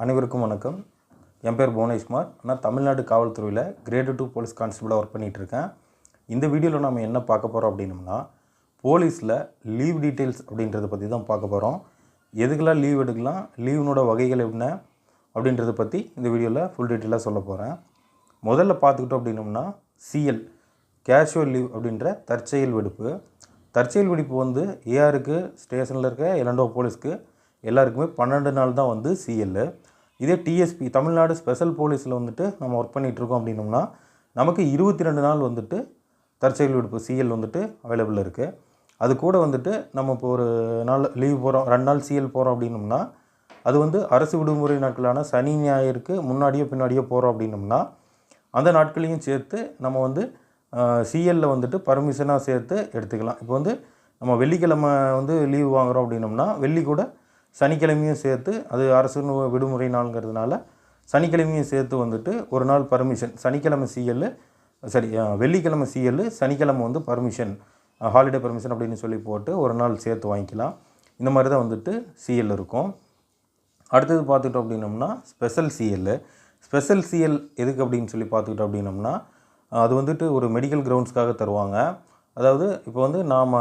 அனைவருக்கும் வணக்கம். என் பேர் புவனேஷ்குமார் நான் தமிழ்நாடு காவல்துறையில் கிரேடு டூ போலீஸ் கான்ஸ்டபிளாக ஒர்க் பண்ணிகிட்ருக்கேன் இந்த வீடியோவில் நம்ம என்ன பார்க்க போகிறோம் அப்படின்னம்னா போலீஸில் லீவ் டீட்டெயில்ஸ் அப்படின்றத பற்றி தான் பார்க்க போகிறோம் எதுக்கெல்லாம் லீவ் எடுக்கலாம் லீவ்னோட வகைகள் என்ன அப்படின்றத பற்றி இந்த வீடியோவில் ஃபுல் டீட்டெயிலாக சொல்ல போகிறேன் முதல்ல பார்த்துக்கிட்டோம் அப்படின்னம்னா சிஎல் கேஷுவல் லீவ் அப்படின்ற தற்செயல் விடுப்பு. தற்செயல் விடுப்பு வந்து ஏஆருக்கு ஸ்டேஷனில் இருக்க எலண்டோ போலீஸ்க்கு எல்லாருக்குமே பன்னெண்டு நாள் தான் வந்து சிஎல்லு இதே டிஎஸ்பி தமிழ்நாடு ஸ்பெஷல் போலீஸில் வந்துட்டு நம்ம ஒர்க் பண்ணிகிட்ருக்கோம் அப்படின்னோம்னா நமக்கு இருபத்தி ரெண்டு நாள் வந்துட்டு தற்செயல் விடுப்பு சிஎல் வந்துட்டு அவைலபிள் இருக்குது அது கூட வந்துட்டு நம்ம இப்போ ஒரு நாள் லீவ் போகிறோம் ரெண்டு நாள் சிஎல் போகிறோம் அப்படின்னோம்னா அது வந்து அரசு விடுமுறை நாட்களான சனி ஞாயிறுக்கு முன்னாடியோ பின்னாடியோ போகிறோம் அப்படின்னோம்னா அந்த நாட்களையும் சேர்த்து நம்ம வந்து சிஎல்லில் வந்துட்டு பர்மிஷனாக சேர்த்து எடுத்துக்கலாம். இப்போ வந்து நம்ம வெள்ளிக்கிழமை வந்து லீவ் வாங்குகிறோம் அப்படின்னோம்னா வெள்ளி கூட சனிக்கிழமையும் சேர்த்து அது அரசு விடுமுறை நாளுங்கிறதுனால சனிக்கிழமையும் சேர்த்து வந்துட்டு ஒரு நாள் பர்மிஷன் சனிக்கிழமை சிஎல்லு சரி வெள்ளிக்கிழமை சிஎல்லு சனிக்கிழமை வந்து பர்மிஷன் ஹாலிடே பர்மிஷன் அப்படின்னு சொல்லி போட்டு ஒரு நாள் சேர்த்து வாங்கிக்கலாம். இந்த மாதிரி தான் வந்துட்டு சிஎல் இருக்கும். அடுத்தது பார்த்துக்கிட்டோம் அப்படின்னம்னா ஸ்பெஷல் சிஎல் ஸ்பெஷல் சிஎல் எதுக்கு அப்படின்னு சொல்லி பார்த்துக்கிட்டோம் அப்படின்னம்னா அது வந்துட்டு ஒரு மெடிக்கல் கிரவுண்ட்ஸ்க்காக தருவாங்க. அதாவது இப்போ வந்து நாம்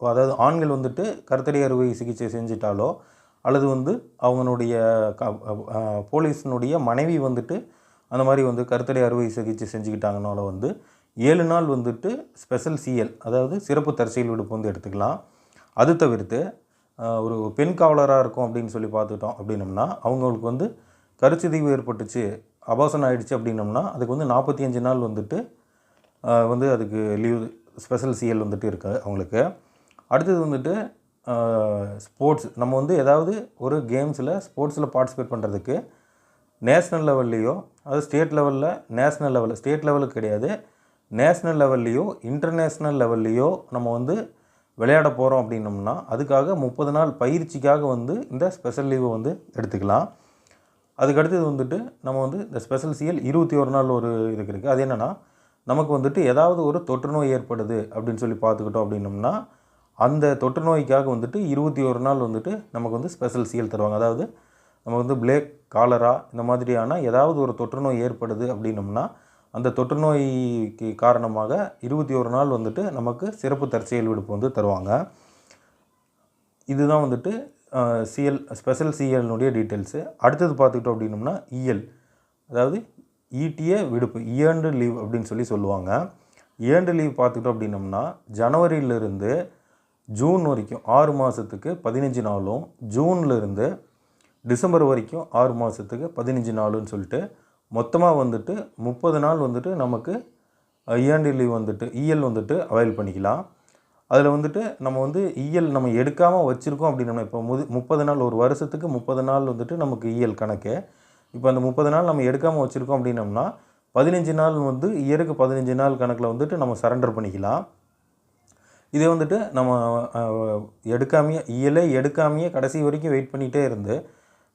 அதாவது ஆண்கள் வந்துட்டு கருத்தடை அறுவை சிகிச்சை செஞ்சிட்டாலோ அல்லது வந்து அவங்களுடைய க போலீஸினுடைய மனைவி வந்துட்டு அந்த மாதிரி வந்து கருத்தடை அறுவை சிகிச்சை செஞ்சுக்கிட்டாங்கனால வந்து ஏழு நாள் வந்துட்டு ஸ்பெஷல் சிஎல் அதாவது சிறப்பு தற்செயல் விடுப்பு வந்து எடுத்துக்கலாம். அது தவிர்த்து ஒரு பெண் காவலராக இருக்கும் அப்படின்னு சொல்லி பார்த்துட்டோம் அப்படின்னம்னா அவங்களுக்கு வந்து கருச்சிதைவு ஏற்பட்டுச்சு அபாசனம் ஆகிடுச்சு அப்படின்னம்னா அதுக்கு வந்து நாற்பத்தி அஞ்சு நாள் வந்துட்டு வந்து அதுக்கு லீவ் ஸ்பெஷல் சிஎல் வந்துட்டு இருக்குது அவங்களுக்கு. அடுத்தது வந்துட்டு ஸ்போர்ட்ஸ் நம்ம வந்து ஏதாவது ஒரு கேம்ஸில் ஸ்போர்ட்ஸில் பார்ட்டிசிபேட் பண்ணுறதுக்கு நேஷ்னல் லெவல்லையோ அது ஸ்டேட் லெவலில் நேஷ்னல் லெவலில் ஸ்டேட் லெவலுக்கு கிடையாது. நேஷ்னல் லெவல்லையோ இன்டர்நேஷ்னல் லெவல்லையோ நம்ம வந்து விளையாட போகிறோம் அப்படின்னம்னா அதுக்காக முப்பது நாள் பயிற்சிக்காக வந்து இந்த ஸ்பெஷல் லீவை வந்து எடுத்துக்கலாம். அதுக்கு அடுத்தது வந்துட்டு நம்ம வந்து இந்த ஸ்பெஷல் சிஎல் இருபத்தி ஒரு நாள் ஒரு இதுக்கு இருக்குது அது என்னென்னா நமக்கு வந்துட்டு ஏதாவது ஒரு தொற்று நோய் ஏற்படுது அப்படின்னு சொல்லி பார்த்துக்கிட்டோம் அப்படின்னம்னா அந்த தொற்று நோய்க்காக வந்துட்டு இருபத்தி ஒரு நாள் வந்துட்டு நமக்கு வந்து ஸ்பெஷல் சிஎல் தருவாங்க. அதாவது நம்ம வந்து பிளேக் காலரா இந்த மாதிரியான ஏதாவது ஒரு தொற்று நோய் ஏற்படுது அப்படின்னம்னா அந்த தொற்று நோய்க்கு காரணமாக இருபத்தி ஒரு நாள் வந்துட்டு நமக்கு சிறப்பு தற்செயல் விடுப்பு வந்து தருவாங்க. இதுதான் வந்துட்டு சிஎல் ஸ்பெஷல் சிஎல்னுடைய டீட்டெயில்ஸு அடுத்தது பார்த்துக்கிட்டோம் அப்படின்னம்னா இஎல் அதாவது ஈட்டிய விடுப்பு இயர்ண்டு லீவ் அப்படின்னு சொல்லி சொல்லுவாங்க. இயண்டு லீவ் பார்த்துக்கிட்டோம் அப்படின்னம்னா ஜனவரியிலிருந்து ஜூன் வரைக்கும் ஆறு மாதத்துக்கு பதினஞ்சு நாளும் ஜூன்லேருந்து டிசம்பர் வரைக்கும் ஆறு மாதத்துக்கு பதினஞ்சு நாளுன்னு சொல்லிட்டு மொத்தமாக வந்துட்டு முப்பது நாள் வந்துட்டு நமக்கு இயர்ண்டு லீவ் வந்துட்டு இஎல் வந்துட்டு அவைல் பண்ணிக்கலாம். அதில் வந்துட்டு நம்ம வந்து இஎல் நம்ம எடுக்காமல் வச்சுருக்கோம் அப்படின்னா இப்போ முது முப்பது நாள் ஒரு வருஷத்துக்கு முப்பது நாள் வந்துட்டு நமக்கு இஎல் கணக்கு. இப்போ அந்த முப்பது நாள் நம்ம எடுக்காமல் வச்சுருக்கோம் அப்படின்னம்னா பதினஞ்சு நாள் வந்து இயருக்கு பதினஞ்சு நாள் கணக்கில் வந்துட்டு நம்ம சரண்டர் பண்ணிக்கலாம். இதே வந்துட்டு நம்ம எடுக்காமையே இயலே எடுக்காமையே கடைசி வரைக்கும் வெயிட் பண்ணிகிட்டே இருந்து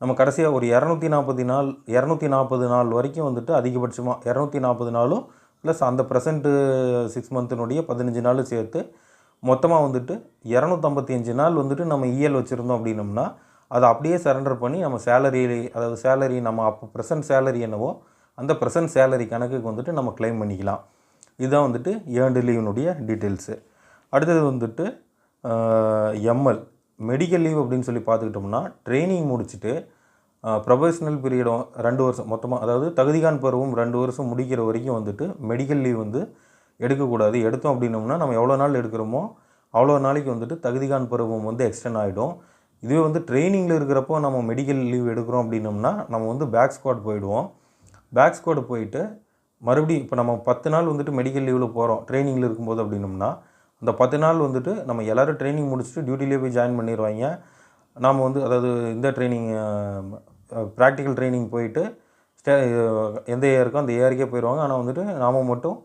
நம்ம கடைசியாக ஒரு இரநூத்தி நாற்பது நாள் இரநூத்தி நாற்பது நாள் வரைக்கும் வந்துட்டு அதிகபட்சமாக இரநூத்தி நாற்பது நாளும் ப்ளஸ் அந்த ப்ரெசண்ட்டு சிக்ஸ் மந்த்தினுடைய பதினஞ்சு நாள் சேர்த்து மொத்தமாக வந்துட்டு இரநூத்தம்பத்தி அஞ்சு நாள் வந்துட்டு நம்ம இஎல் வச்சுருந்தோம் அப்படின்னம்னா அதை அப்படியே சரண்டர் பண்ணி நம்ம சேலரி அதாவது சேலரி நம்ம அப்போ ப்ரெசன்ட் சேலரி என்னவோ அந்த ப்ரெசன்ட் சேலரி கணக்குக்கு வந்துட்டு நம்ம க்ளைம் பண்ணிக்கலாம். இதுதான் வந்துட்டு ஏர்ண்டு லீவினுடைய டீட்டெயில்ஸு அடுத்தது வந்துட்டு எம்எல் மெடிக்கல் லீவ் அப்படின்னு சொல்லி பார்த்துக்கிட்டோம்னா ட்ரைனிங் முடிச்சுட்டு ப்ரொஃபஷனல் பீரியடும் ரெண்டு வருஷம் மொத்தமாக அதாவது தகுதிகான் பருவம் ரெண்டு வருஷம் முடிக்கிற வரைக்கும் வந்துட்டு மெடிக்கல் லீவ் வந்து எடுக்கக்கூடாது. எடுத்தோம் அப்படின்னோம்னா நம்ம எவ்வளோ நாள் எடுக்கிறோமோ அவ்வளோ நாளைக்கு வந்துட்டு தகுதிகான் பருவம் வந்து எக்ஸ்டெண்ட் ஆகிடும் இதுவே வந்து ட்ரைனிங்கில் இருக்கிறப்போ நம்ம மெடிக்கல் லீவ் எடுக்கிறோம் அப்படின்னோம்னா நம்ம வந்து பேக் ஸ்குவாட் போயிடுவோம். பேக் ஸ்குவாட் போயிட்டு மறுபடியும் இப்போ நம்ம பத்து நாள் வந்துட்டு மெடிக்கல் லீவில் போகிறோம் ட்ரைனிங்கில் இருக்கும்போது அப்படின்னம்னா அந்த பத்து நாள் வந்துட்டு நம்ம எல்லோரும் ட்ரைனிங் முடிச்சுட்டு டியூட்டிலே போய் ஜாயின் பண்ணிடுவாங்க. நாம் வந்து அதாவது இந்த ட்ரைனிங் ப்ராக்டிக்கல் ட்ரைனிங் போயிட்டு ஸ்டே எந்த ஏருக்கோ அந்த ஏருக்கே போயிடுவாங்க. ஆனால் வந்துட்டு நாம் மட்டும்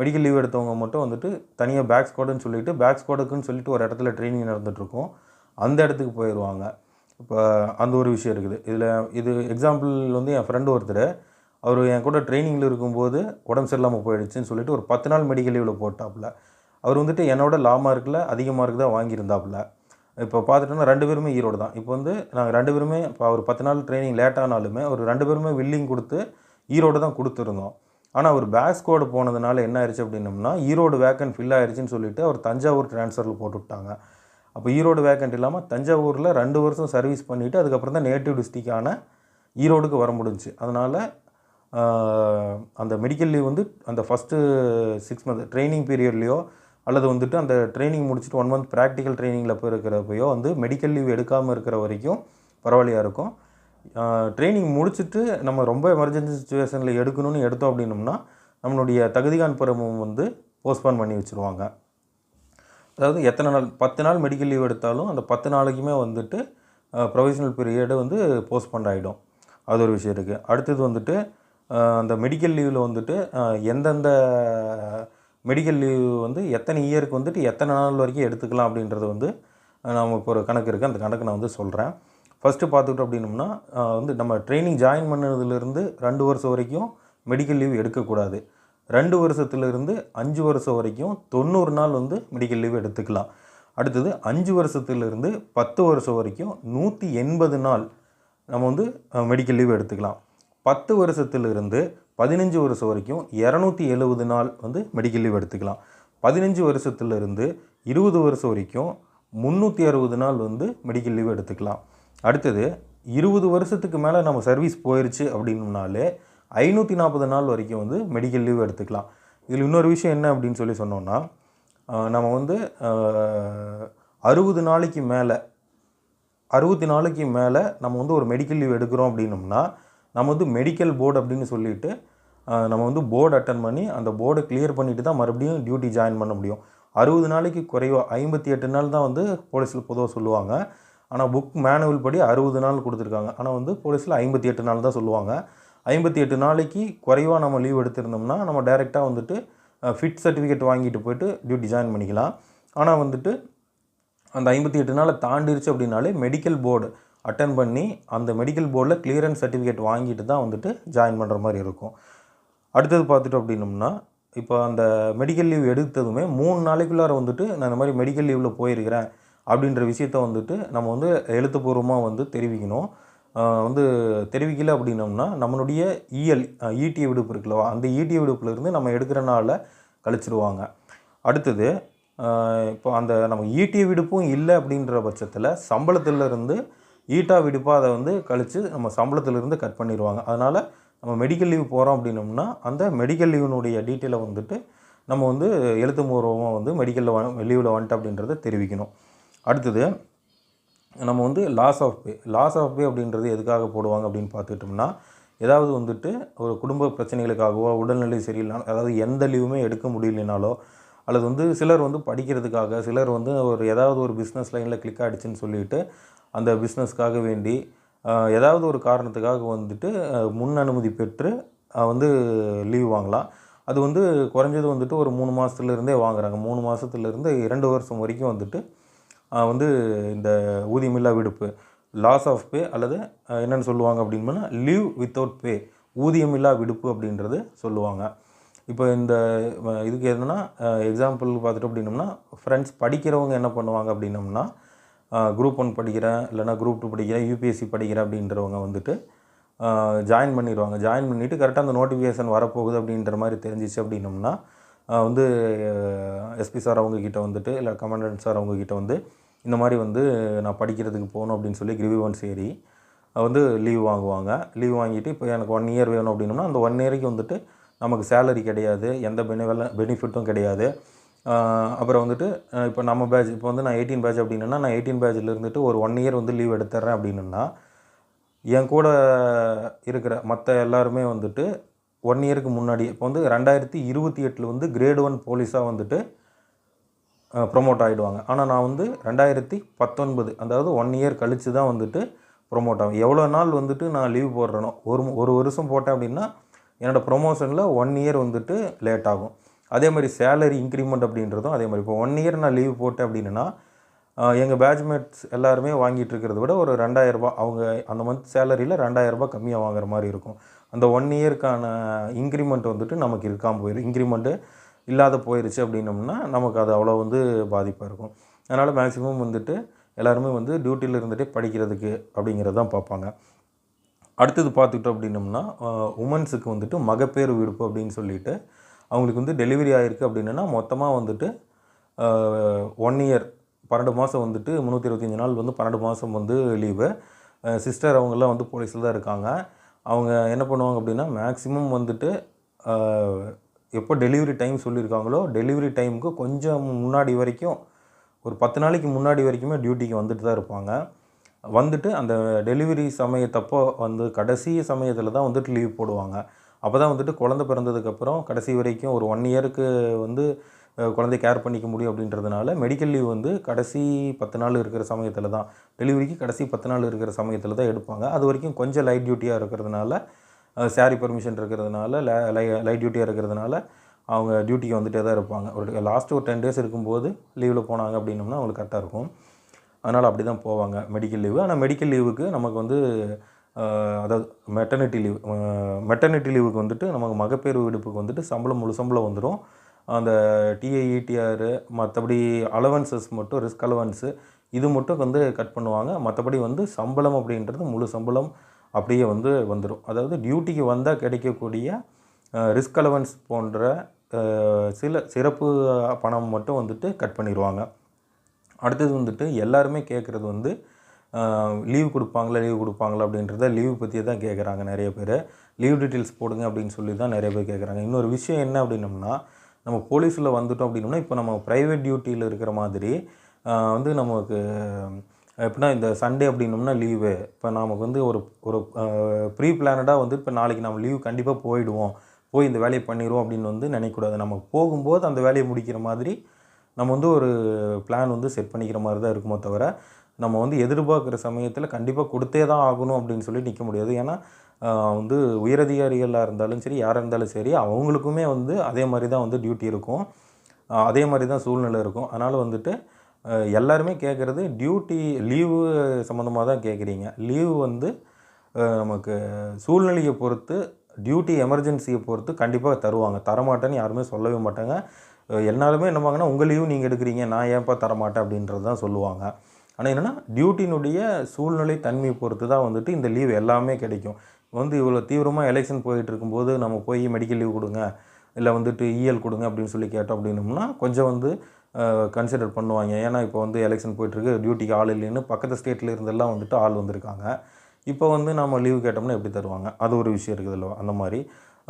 மெடிக்கல் லீவ் எடுத்தவங்க மட்டும் வந்துட்டு தனியாக பேக் ஸ்குவாடுன்னு சொல்லிவிட்டு பேக் ஸ்குவாடுக்குன்னு சொல்லிட்டு ஒரு இடத்துல ட்ரைனிங் நடந்துகிட்ருக்கோம் அந்த இடத்துக்கு போயிடுவாங்க. இப்போ அந்த ஒரு விஷயம் இருக்குது. இதில் இது எக்ஸாம்பிள் வந்து என் ஃப்ரெண்டு ஒருத்தர் அவர் என் கூட ட்ரைனிங்கில் இருக்கும்போது உடம்பு சரியில்லாமல் போயிடுச்சுன்னு சொல்லிட்டு ஒரு பத்து நாள் மெடிக்கல் லீவில் போட்டாப்புல. அவர் வந்துட்டு என்னோட லா மார்க்கில் அதிக மார்க் தான் வாங்கியிருந்தாப்புல. இப்போ பார்த்துட்டோன்னா ரெண்டு பேருமே ஈரோடு தான். இப்போ வந்து நாங்கள் ரெண்டு பேருமே இப்போ ஒரு பத்து நாள் ட்ரைனிங் லேட் ஆனாலுமே ஒரு ரெண்டு பேருமே வில்லிங் கொடுத்து ஈரோடு தான் கொடுத்துருந்தோம். ஆனால் அவர் பேக் ஸ்குவாடு போனதுனால என்ன ஆயிடுச்சு அப்படின்னம்னா ஈரோடு வேக்கன்ட் ஃபில் ஆயிடுச்சுன்னு சொல்லிட்டு அவர் தஞ்சாவூர் ட்ரான்ஸ்ஃபரில் போட்டு விட்டாங்க அப்போ ஈரோடு வேக்கன்ட் இல்லாமல் தஞ்சாவூரில் ரெண்டு வருஷம் சர்வீஸ் பண்ணிவிட்டு அதுக்கப்புறம் தான் நேட்டிவ் டிஸ்ட்ரிக்டான ஈரோடுக்கு வர முடிஞ்சுச்சு அதனால் அந்த மெடிக்கல் லீவ் வந்து அந்த ஃபஸ்ட்டு சிக்ஸ் மந்த் ட்ரைனிங் பீரியட்லேயோ அல்லது வந்துட்டு அந்த ட்ரைனிங் முடிச்சுட்டு ஒன் மந்த் ப்ராக்டிக்கல் ட்ரைனிங்கில் போய் இருக்கிறப்பையோ வந்து மெடிக்கல் லீவ் எடுக்காமல் இருக்கிற வரைக்கும் பரவாயில்லையாக இருக்கும். ட்ரைனிங் முடிச்சுட்டு நம்ம ரொம்ப எமர்ஜென்சி சுச்சுவேஷனில் எடுக்கணும்னு எடுத்தோம் அப்படின்னம்னா நம்மளுடைய தகுதிகான் பருவம் வந்து போஸ்ட்போன் பண்ணி வச்சுருவாங்க. அதாவது எத்தனை நாள் பத்து நாள் மெடிக்கல் லீவ் எடுத்தாலும் அந்த பத்து நாளைக்குமே வந்துட்டு ப்ரொவிஷனல் பீரியடு வந்து போஸ்ட்போன் ஆகிடும் அது ஒரு விஷயம் இருக்குது அடுத்தது வந்துட்டு அந்த மெடிக்கல் லீவில் வந்துட்டு எந்தெந்த மெடிக்கல் லீவ் வந்து எத்தனை இயருக்கு வந்துட்டு எத்தனை நாள் வரைக்கும் எடுத்துக்கலாம் அப்படின்றது வந்து நமக்கு நம்ம இப்போ ஒரு கணக்கு இருக்குது அந்த கணக்கு நான் வந்து சொல்கிறேன் ஃபஸ்ட்டு பார்த்துக்கிட்டோம் அப்படின்னம்னா வந்து நம்ம ட்ரைனிங் ஜாயின் பண்ணதுலேருந்து ரெண்டு வருஷம் வரைக்கும் மெடிக்கல் லீவ் எடுக்கக்கூடாது. ரெண்டு வருஷத்துலேருந்து அஞ்சு வருஷம் வரைக்கும் தொண்ணூறு நாள் வந்து மெடிக்கல் லீவ் எடுத்துக்கலாம். அடுத்தது அஞ்சு வருஷத்துலேருந்து பத்து வருஷம் வரைக்கும் நூற்றி எண்பது நாள் நம்ம வந்து மெடிக்கல் லீவ் எடுத்துக்கலாம். பத்து வருஷத்துலேருந்து பதினஞ்சு வருஷம் வரைக்கும் இரநூத்தி எழுபது நாள் வந்து மெடிக்கல் லீவ் எடுத்துக்கலாம். பதினஞ்சு வருஷத்துலேருந்து இருபது வருஷம் வரைக்கும் முந்நூற்றி அறுபது நாள் வந்து மெடிக்கல் லீவ் எடுத்துக்கலாம். அடுத்தது இருபது வருஷத்துக்கு மேலே நம்ம சர்வீஸ் போயிடுச்சு அப்படின்னாலே ஐநூற்றி நாற்பது நாள் வரைக்கும் வந்து மெடிக்கல் லீவ் எடுத்துக்கலாம். இதில் இன்னொரு விஷயம் என்ன அப்படின்னு சொல்லி சொன்னோன்னா நம்ம வந்து அறுபது நாளைக்கு மேலே அறுபத்தி நாளைக்கு மேலே நம்ம வந்து ஒரு மெடிக்கல் லீவ் எடுக்கிறோம் அப்படின்னோம்னா நம்ம வந்து மெடிக்கல் போர்டு அப்படின்னு சொல்லிட்டு நம்ம வந்து போர்டு அட்டன் பண்ணி அந்த போர்டை கிளியர் பண்ணிவிட்டு தான் மறுபடியும் டியூட்டி ஜாயின் பண்ண முடியும். அறுபது நாளைக்கு குறைவாக ஐம்பத்தி எட்டு நாள் தான் வந்து போலீஸில் பொதுவாக சொல்லுவாங்க. ஆனால் புக் மேனுவல் படி அறுபது நாள் கொடுத்துருக்காங்க. ஆனால் வந்து போலீஸில் ஐம்பத்தி எட்டு நாள் தான் சொல்லுவாங்க. ஐம்பத்தி எட்டு நாளைக்கு குறைவாக நம்ம லீவ் எடுத்திருந்தோம்னா நம்ம டைரெக்டாக வந்துட்டு ஃபிட் சர்டிஃபிகேட் வாங்கிட்டு போயிட்டு டியூட்டி ஜாயின் பண்ணிக்கலாம். ஆனால் வந்துட்டு அந்த ஐம்பத்தி எட்டு நாளை தாண்டிருச்சு அப்படின்னாலே மெடிக்கல் போர்டு அட்டன் பண்ணி அந்த மெடிக்கல் போர்டில் கிளியரன்ஸ் சர்டிஃபிகேட் வாங்கிட்டு தான் வந்துட்டு ஜாயின் பண்ணுற மாதிரி இருக்கும். அடுத்தது பார்த்துட்டோம் அப்படின்னம்னா இப்போ அந்த மெடிக்கல் லீவ் எடுத்ததுமே மூணு நாளைக்குள்ளார வந்துட்டு நான் இந்த மாதிரி மெடிக்கல் லீவில் போயிருக்கிறேன் அப்படின்ற விஷயத்த வந்துட்டு நம்ம வந்து எழுத்துப்பூர்வமாக வந்து தெரிவிக்கணும். வந்து தெரிவிக்கல அப்படின்னம்னா நம்மளுடைய இஎல் ஈட்டி விடுப்பு இருக்குல்லவா அந்த ஈட்டி விடுப்புலேருந்து நம்ம எடுக்கிற நாளில் கழிச்சிடுவாங்க அடுத்தது இப்போ அந்த நம்ம ஈட்டிய விடுப்பும் இல்லை அப்படின்ற பட்சத்தில் சம்பளத்திலிருந்து ஈட்டா விடுப்பாக அதை வந்து கழித்து நம்ம சம்பளத்திலிருந்து கட் பண்ணிடுவாங்க. அதனால் நம்ம மெடிக்கல் லீவ் போகிறோம் அப்படின்னம்னா அந்த மெடிக்கல் லீவினுடைய டீட்டெயிலை வந்துட்டு நம்ம வந்து எழுத்து மூலமாக வந்து மெடிக்கலில் லீவில் வந்துட்டு அப்படின்றத தெரிவிக்கணும். அடுத்தது நம்ம வந்து loss of pay loss of pay அப்படின்றது எதுக்காக போடுவாங்க அப்படின்னு பார்த்துக்கிட்டோம்னா ஏதாவது வந்துட்டு ஒரு குடும்ப பிரச்சனைகளுக்காகவோ உடல்நிலை சரியில்லை அதாவது எந்த லீவுமே எடுக்க முடியலனாலோ அல்லது வந்து சிலர் வந்து படிக்கிறதுக்காக சிலர் வந்து ஒரு ஏதாவது ஒரு பிஸ்னஸ் லைனில் கிளிக் ஆகிடுச்சின்னு சொல்லிட்டு அந்த பிஸ்னஸ்க்காக வேண்டி ஏதாவது ஒரு காரணத்துக்காக வந்துட்டு முன் அனுமதி பெற்று வந்து லீவ் வாங்கலாம். அது வந்து குறைஞ்சது வந்துட்டு ஒரு மூணு மாதத்துலேருந்தே வாங்குறாங்க. மூணு மாதத்துலேருந்து இரண்டு வருஷம் வரைக்கும் வந்துட்டு வந்து இந்த ஊதியமில்லா விடுப்பு லாஸ் ஆஃப் பே அல்லது என்னென்னு சொல்லுவாங்க அப்படின்னா லீவ் வித்தவுட் பே ஊதியமில்லா விடுப்பு அப்படின்றது சொல்லுவாங்க. இப்போ இந்த இதுக்கு எதுனா எக்ஸாம்பிள் பார்த்துட்டு அப்படின்னம்னா ஃப்ரெண்ட்ஸ் படிக்கிறவங்க என்ன பண்ணுவாங்க அப்படின்னம்னா குரூப் ஒன் படிக்கிறேன் இல்லைனா குரூப் டூ படிக்கிறேன் யூபிஎஸ்சி படிக்கிறேன் அப்படின்றவங்க வந்துட்டு ஜாயின் பண்ணிடுவாங்க ஜாயின் பண்ணிவிட்டு கரெக்டாக அந்த நோட்டிஃபிகேஷன் வரப்போகுது அப்படின்ற மாதிரி தெரிஞ்சிச்சு அப்படின்னம்னா வந்து எஸ்பி சார் அவங்கக்கிட்ட வந்துட்டு இல்லை கமாண்டன்ட் சார் அவங்கக்கிட்ட வந்து இந்த மாதிரி வந்து நான் படிக்கிறதுக்கு போகணும் அப்படின்னு சொல்லி கிரிவிவன்ஸ் ஏறி வந்து லீவ் வாங்குவாங்க. லீவ் வாங்கிட்டு இப்போ எனக்கு ஒன் இயர் வேணும் அப்படின்னம்னா அந்த ஒன் இயருக்கு வந்துட்டு நமக்கு சேலரி கிடையாது எந்த பெனிவெல பெனிஃபிட்டும் கிடையாது. அப்புறம் வந்துட்டு இப்போ நம்ம பேட்ச் இப்போ வந்து நான் எயிட்டீன் பேட்ச் அப்படின்னா நான் எயிட்டீன் பேட்சில் இருந்துட்டு ஒரு ஒன் இயர் வந்து லீவ் எடுத்துட்றேன் அப்படின்னா என் கூட இருக்கிற மற்ற எல்லாருமே வந்துட்டு ஒன் இயருக்கு முன்னாடி இப்போ வந்து ரெண்டாயிரத்தி இருபத்தி எட்டில் வந்து கிரேட் ஒன் போலீஸாக வந்துட்டு ப்ரொமோட் ஆகிடுவாங்க ஆனால் நான் வந்து ரெண்டாயிரத்தி பத்தொன்பது அதாவது ஒன் இயர் கழித்து தான் வந்துட்டு ப்ரொமோட் ஆகும் எவ்வளோ நாள் வந்துட்டு நான் லீவ் போடுறேனோ ஒரு ஒரு வருஷம் போட்டேன் அப்படின்னா என்னோடய ப்ரொமோஷனில் ஒன் இயர் வந்துட்டு லேட் ஆகும். அதே மாதிரி சேலரி இன்க்ரிமெண்ட் அப்படின்றதும் அதே மாதிரி. இப்போ ஒன் இயர் நான் லீவ் போட்டேன் அப்படின்னா எங்கள் பேட்ச்மேட்ஸ் எல்லாருமே வாங்கிட்டு இருக்கிறத விட ஒரு ரெண்டாயிரரூபா அவங்க அந்த மந்த் சேலரியில் ரெண்டாயிரரூபா கம்மியாக வாங்குற மாதிரி இருக்கும். அந்த ஒன் இயருக்கான இன்க்ரிமெண்ட் வந்துட்டு நமக்கு இருக்காமல் போயிடும் இன்க்ரிமெண்ட்டு இல்லாத போயிடுச்சு அப்படின்னம்னா நமக்கு அது அவ்வளோ வந்து பாதிப்பாக இருக்கும். அதனால் மேக்ஸிமம் வந்துட்டு எல்லாருமே வந்து டியூட்டியில் இருந்துகிட்டே படிக்கிறதுக்கு அப்படிங்கிறது தான் பார்ப்பாங்க. அடுத்தது பார்த்துக்கிட்டோம் அப்படின்னம்னா உமன்ஸுக்கு வந்துட்டு மகப்பேறு விடுப்பு அப்படின்னு சொல்லிட்டு அவங்களுக்கு வந்து டெலிவரி ஆகிருக்கு அப்படின்னா மொத்தமாக வந்துட்டு ஒன் இயர் பன்னெண்டு மாதம் வந்துட்டு முந்நூற்றி இருபத்தஞ்சி நாள் வந்து பன்னெண்டு மாதம் வந்து லீவு சிஸ்டர் அவங்கெல்லாம் வந்து போலீஸில் தான் இருக்காங்க. அவங்க என்ன பண்ணுவாங்க அப்படின்னா மேக்ஸிமம் வந்துட்டு எப்போ டெலிவரி டைம் சொல்லியிருக்காங்களோ டெலிவரி டைமுக்கு கொஞ்சம் முன்னாடி வரைக்கும் ஒரு பத்து நாளைக்கு முன்னாடி வரைக்குமே டியூட்டிக்கு வந்துட்டு தான் இருப்பாங்க. வந்துட்டு அந்த டெலிவரி சமயத்தப்போ வந்து கடைசி சமயத்தில் தான் வந்துட்டு லீவ் போடுவாங்க. அப்போ தான் வந்துட்டு குழந்தை பிறந்ததுக்கப்புறம் கடைசி வரைக்கும் ஒரு ஒன் இயருக்கு வந்து குழந்தை குழந்தைய கேர் பண்ணிக்க முடியும் அப்படின்றதுனால மெடிக்கல் லீவ் வந்து கடைசி பத்து நாள் இருக்கிற சமயத்தில் தான். டெலிவரிக்கு கடைசி பத்து நாள் இருக்கிற சமயத்தில் தான் எடுப்பாங்க. அது வரைக்கும் கொஞ்சம் லைட் டியூட்டியாக இருக்கிறதுனால சாரி பர்மிஷன் இருக்கிறதுனால லைட் டியூட்டியாக இருக்கிறதுனால அவங்க டியூட்டிக்கு வந்துட்டே தான் இருப்பாங்க. ஒரு லாஸ்ட்டு ஒரு டென் டேஸ் இருக்கும்போது லீவில் போனாங்க அப்படின்னோம்னா அவங்களுக்கு கரெக்டாக இருக்கும். அதனால் அப்படி தான் போவாங்க மெடிக்கல் லீவு ஆனால் மெடிக்கல் லீவுக்கு நமக்கு வந்து அதாவது மெட்டர்னிட்டி லீவ் மெட்டர்னிட்டி லீவுக்கு வந்துட்டு நமக்கு மகப்பேறு விடுப்புக்கு வந்துட்டு சம்பளம் முழு சம்பளம் வந்துடும் அந்த டிஐஇடிஆர் மற்றபடி அலவன்சஸ் மட்டும் ரிஸ்க் அலவன்ஸு இது மட்டும் வந்து கட் பண்ணுவாங்க. மற்றபடி வந்து சம்பளம் அப்படின்றது முழு சம்பளம் அப்படியே வந்து வந்துடும் அதாவது டியூட்டிக்கு வந்தால் கிடைக்கக்கூடிய ரிஸ்க் அலவன்ஸ் போன்ற சில சிறப்பு பணம் மட்டும் வந்துட்டு கட் பண்ணிடுவாங்க அடுத்தது வந்துட்டு எல்லாருமே கேட்குறது வந்து லீவ் கொடுப்பாங்களா லீவ் கொடுப்பாங்களா அப்படின்றத லீவ் பற்றி தான் கேட்குறாங்க நிறைய பேர். லீவ் டீட்டெயில்ஸ் போடுங்க அப்படின்னு சொல்லி தான் நிறைய பேர் கேட்குறாங்க இன்னொரு விஷயம் என்ன அப்படின்னம்னா நம்ம போலீஸில் வந்துட்டோம் அப்படின்னம்னா இப்போ நம்ம ப்ரைவேட் டியூட்டியில் இருக்கிற மாதிரி வந்து நமக்கு எப்படின்னா இந்த சண்டே அப்படின்னோம்னா லீவு இப்போ நமக்கு வந்து ஒரு ஒரு ப்ரீ பிளானடாக வந்து இப்போ நாளைக்கு நம்ம லீவ் கண்டிப்பாக போயிடுவோம். போய் இந்த வேலையை பண்ணிடுவோம் அப்படின்னு வந்து நினைக்கக்கூடாது. நம்ம போகும்போது அந்த வேலையை முடிக்கிற மாதிரி நம்ம வந்து ஒரு பிளான் வந்து செட் பண்ணிக்கிற மாதிரி தான் இருக்குமோ தவிர நம்ம வந்து எதிர்பார்க்குற சமயத்தில் கண்டிப்பாக கொடுத்தே தான் ஆகணும் அப்படின்னு சொல்லி நிற்க முடியாது. ஏன்னா வந்து உயரதிகாரிகளாக இருந்தாலும் சரி யாராக இருந்தாலும் சரி அவங்களுக்குமே வந்து அதே மாதிரி தான் வந்து டியூட்டி இருக்கும். அதே மாதிரி தான் சூழ்நிலை இருக்கும். அதனால் வந்துட்டு எல்லாருமே கேட்குறது டியூட்டி லீவு சம்மந்தமாக தான் கேட்குறீங்க லீவு வந்து நமக்கு சூழ்நிலையை பொறுத்து டியூட்டி எமர்ஜென்சியை பொறுத்து கண்டிப்பாக தருவாங்க. தரமாட்டேன்னு யாருமே சொல்லவே மாட்டாங்க. எல்லாருமே என்னவாங்கன்னா உங்கள் லீவு நீங்கள் எடுக்கிறீங்க. நான் ஏன்ப்பா தரமாட்டேன்? அப்படின்றது தான் சொல்லுவாங்க. ஆனால் என்னென்னா டியூட்டினுடைய சூழ்நிலை தன்மையை பொறுத்து தான் வந்துட்டு இந்த லீவ் எல்லாமே கிடைக்கும். வந்து இவ்வளோ தீவிரமாக எலெக்ஷன் போயிட்டு இருக்கும்போது நம்ம போய் மெடிக்கல் லீவ் கொடுங்க இல்லை வந்துட்டு இஎல் கொடுங்க அப்படின்னு சொல்லி கேட்டோம் அப்படின்னோம்னா கொஞ்சம் வந்து கன்சிடர் பண்ணுவாங்க. ஏன்னா இப்போ வந்து எலெக்ஷன் போயிட்டுருக்கு டியூட்டிக்கு ஆள் இல்லைன்னு பக்கத்து ஸ்டேட்டில் இருந்தெல்லாம் வந்துட்டு ஆள் வந்திருக்காங்க. இப்போ வந்து நம்ம லீவு கேட்டோம்னா எப்படி தருவாங்க? அது ஒரு விஷயம் இருக்குதுல்ல அந்த மாதிரி.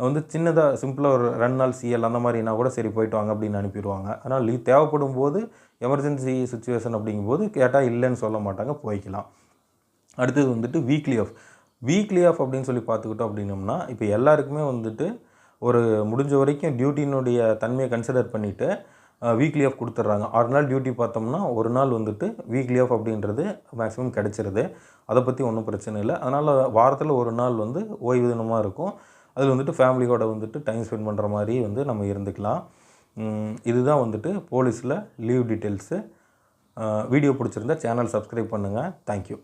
வந்து சின்னதாக சிம்பிளாக ஒரு ரெண்டு நாள் சிஎல் அந்த மாதிரினா கூட சரி போயிட்டு வாங்க அப்படின்னு அனுப்பிடுவாங்க. ஆனால் லீவ் தேவைப்படும் போது எமர்ஜென்சி சுச்சுவேஷன் அப்படிங்கும்போது கேட்டால் இல்லைன்னு சொல்ல மாட்டாங்க போய்க்கலாம். அடுத்தது வந்துட்டு வீக்லி ஆஃப் வீக்லி ஆஃப் அப்படின்னு சொல்லி பார்த்துக்கிட்டோம் அப்படின்னம்னா இப்போ எல்லாருக்குமே வந்துட்டு ஒரு முடிஞ்ச வரைக்கும் டியூட்டினுடைய தன்மையை கன்சிடர் பண்ணிவிட்டு வீக்லி ஆஃப் கொடுத்துட்றாங்க. ஆறு நாள் டியூட்டி பார்த்தோம்னா ஒரு நாள் வந்துட்டு வீக்லி ஆஃப் அப்படின்றது மேக்ஸிமம் கிடச்சிருது. அதை பற்றி ஒன்றும் பிரச்சனை இல்லை. அதனால் வாரத்தில் ஒரு நாள் வந்து ஓய்வு தினமாக இருக்கும். அதில் வந்துட்டு ஃபேமிலியோட வந்துட்டு டைம் ஸ்பெண்ட் பண்ணுற மாதிரி வந்து நம்ம இருந்துக்கலாம். இதுதான் வந்துட்டு போலீஸில் லீவ் டீட்டெயில்ஸு வீடியோ பிடிச்சிருந்தா சேனல் சப்ஸ்கிரைப் பண்ணுங்கள் தேங்க்யூ